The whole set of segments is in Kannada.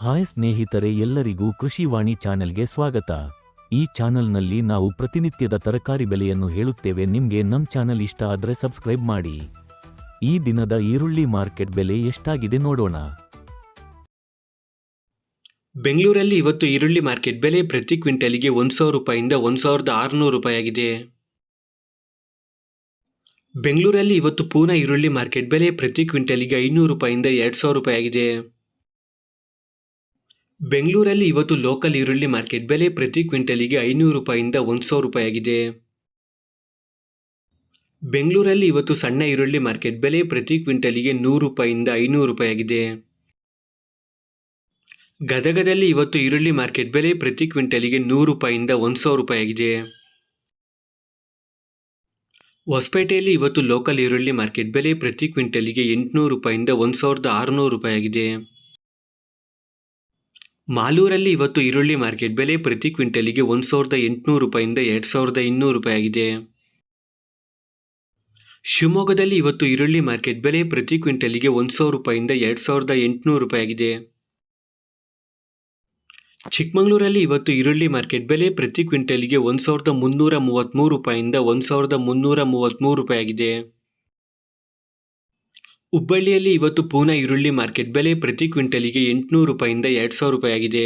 ಹಾಯ್ ಸ್ನೇಹಿತರೆ ಎಲ್ಲರಿಗೂ ಕೃಷಿವಾಣಿ ಚಾನೆಲ್ಗೆ ಸ್ವಾಗತ. ಈ ಚಾನೆಲ್ನಲ್ಲಿ ನಾವು ಪ್ರತಿನಿತ್ಯದ ತರಕಾರಿ ಬೆಲೆಯನ್ನು ಹೇಳುತ್ತೇವೆ. ನಿಮಗೆ ನಮ್ಮ ಚಾನೆಲ್ ಇಷ್ಟ ಆದರೆ ಸಬ್ಸ್ಕ್ರೈಬ್ ಮಾಡಿ. ಈ ದಿನದ ಈರುಳ್ಳಿ ಮಾರ್ಕೆಟ್ ಬೆಲೆ ಎಷ್ಟಾಗಿದೆ ನೋಡೋಣ. ಬೆಂಗಳೂರಲ್ಲಿ ಇವತ್ತು ಈರುಳ್ಳಿ ಮಾರ್ಕೆಟ್ ಬೆಲೆ ಪ್ರತಿ ಕ್ವಿಂಟಲ್ಗೆ ಒಂದು ಸಾವಿರ ರೂಪಾಯಿಂದ ಒಂದು ಸಾವಿರದ ಆರುನೂರು ರೂಪಾಯಿ ಆಗಿದೆ ಬೆಂಗಳೂರಲ್ಲಿ ಇವತ್ತು ಪೂನಾ ಈರುಳ್ಳಿ ಮಾರ್ಕೆಟ್ ಬೆಲೆ ಪ್ರತಿ ಕ್ವಿಂಟಲ್ಗೆ ಐನೂರು ರೂಪಾಯಿಂದ ಎರಡು ಸಾವಿರ ರೂಪಾಯಿ ಆಗಿದೆ ಬೆಂಗಳೂರಲ್ಲಿ ಇವತ್ತು ಲೋಕಲ್ ಈರುಳ್ಳಿ ಮಾರ್ಕೆಟ್ ಬೆಲೆ ಪ್ರತಿ ಕ್ವಿಂಟಲಿಗೆ ಐನೂರು ರೂಪಾಯಿಂದ ಒಂದು ಸಾವಿರ ರೂಪಾಯಿ ಆಗಿದೆ. ಬೆಂಗಳೂರಲ್ಲಿ ಇವತ್ತು ಸಣ್ಣ ಈರುಳ್ಳಿ ಮಾರ್ಕೆಟ್ ಬೆಲೆ ಪ್ರತಿ ಕ್ವಿಂಟಲಿಗೆ ನೂರು ರೂಪಾಯಿಂದ ಐನೂರು ರೂಪಾಯಿ ಆಗಿದೆ. ಗದಗದಲ್ಲಿ ಇವತ್ತು ಈರುಳ್ಳಿ ಮಾರ್ಕೆಟ್ ಬೆಲೆ ಪ್ರತಿ ಕ್ವಿಂಟಲಿಗೆ ನೂರು ರೂಪಾಯಿಂದ ಒಂದು ಸಾವಿರ ರೂಪಾಯಿ ಆಗಿದೆ. ಹೊಸಪೇಟೆಯಲ್ಲಿ ಇವತ್ತು ಲೋಕಲ್ ಈರುಳ್ಳಿ ಮಾರ್ಕೆಟ್ ಬೆಲೆ ಪ್ರತಿ ಕ್ವಿಂಟಲಿಗೆ ಎಂಟುನೂರು ರೂಪಾಯಿಂದ ಒಂದು ಸಾವಿರದ ಆರುನೂರು ರೂಪಾಯಿ ಆಗಿದೆ. ಮಾಲೂರಲ್ಲಿ ಇವತ್ತು ಈರುಳ್ಳಿ ಮಾರ್ಕೆಟ್ ಬೆಲೆ ಪ್ರತಿ ಕ್ವಿಂಟಲಿಗೆ ಒಂದು ಸಾವಿರದ ಎಂಟುನೂರು ರೂಪಾಯಿಂದ ಎರಡು ಸಾವಿರದ ಇನ್ನೂರು ರೂಪಾಯಿ ಆಗಿದೆ. ಶಿವಮೊಗ್ಗದಲ್ಲಿ ಇವತ್ತು ಈರುಳ್ಳಿ ಮಾರ್ಕೆಟ್ ಬೆಲೆ ಪ್ರತಿ ಕ್ವಿಂಟಲಿಗೆ ಒಂದು ಸಾವಿರ ರೂಪಾಯಿಂದ ಎರಡು ಸಾವಿರದ ಎಂಟುನೂರು ರೂಪಾಯಿ ಆಗಿದೆ. ಚಿಕ್ಕಮಗಳೂರಲ್ಲಿ ಇವತ್ತು ಈರುಳ್ಳಿ ಮಾರ್ಕೆಟ್ ಬೆಲೆ ಪ್ರತಿ ಕ್ವಿಂಟಲಿಗೆ ಒಂದು ಸಾವಿರದ ಮುನ್ನೂರ ಮೂವತ್ತ್ಮೂರು ರೂಪಾಯಿಂದ ಒಂದು ಸಾವಿರದ ಮುನ್ನೂರ ಮೂವತ್ತ್ಮೂರು ರೂಪಾಯಿ ಆಗಿದೆ. ಹುಬ್ಬಳ್ಳಿಯಲ್ಲಿ ಇವತ್ತು ಪೂನಾ ಈರುಳ್ಳಿ ಮಾರ್ಕೆಟ್ ಬೆಲೆ ಪ್ರತಿ ಕ್ವಿಂಟಲಿಗೆ ಎಂಟುನೂರು ರೂಪಾಯಿಂದ ಎರಡು ಸಾವಿರ ರೂಪಾಯಿ ಆಗಿದೆ.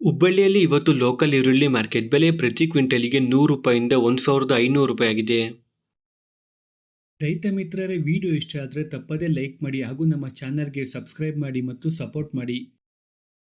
ಹುಬ್ಬಳ್ಳಿಯಲ್ಲಿ ಇವತ್ತು ಲೋಕಲ್ ಈರುಳ್ಳಿ ಮಾರ್ಕೆಟ್ ಬೆಲೆ ಪ್ರತಿ ಕ್ವಿಂಟಲಿಗೆ ನೂರು ರೂಪಾಯಿಂದ ಒಂದು ಸಾವಿರದ ಐನೂರು ರೂಪಾಯಿ ಆಗಿದೆ. ರೈತ ಮಿತ್ರರ, ವಿಡಿಯೋ ಇಷ್ಟ ಆದರೆ ತಪ್ಪದೇ ಲೈಕ್ ಮಾಡಿ ಹಾಗೂ ನಮ್ಮ ಚಾನಲ್ಗೆ ಸಬ್ಸ್ಕ್ರೈಬ್ ಮಾಡಿ ಮತ್ತು ಸಪೋರ್ಟ್ ಮಾಡಿ.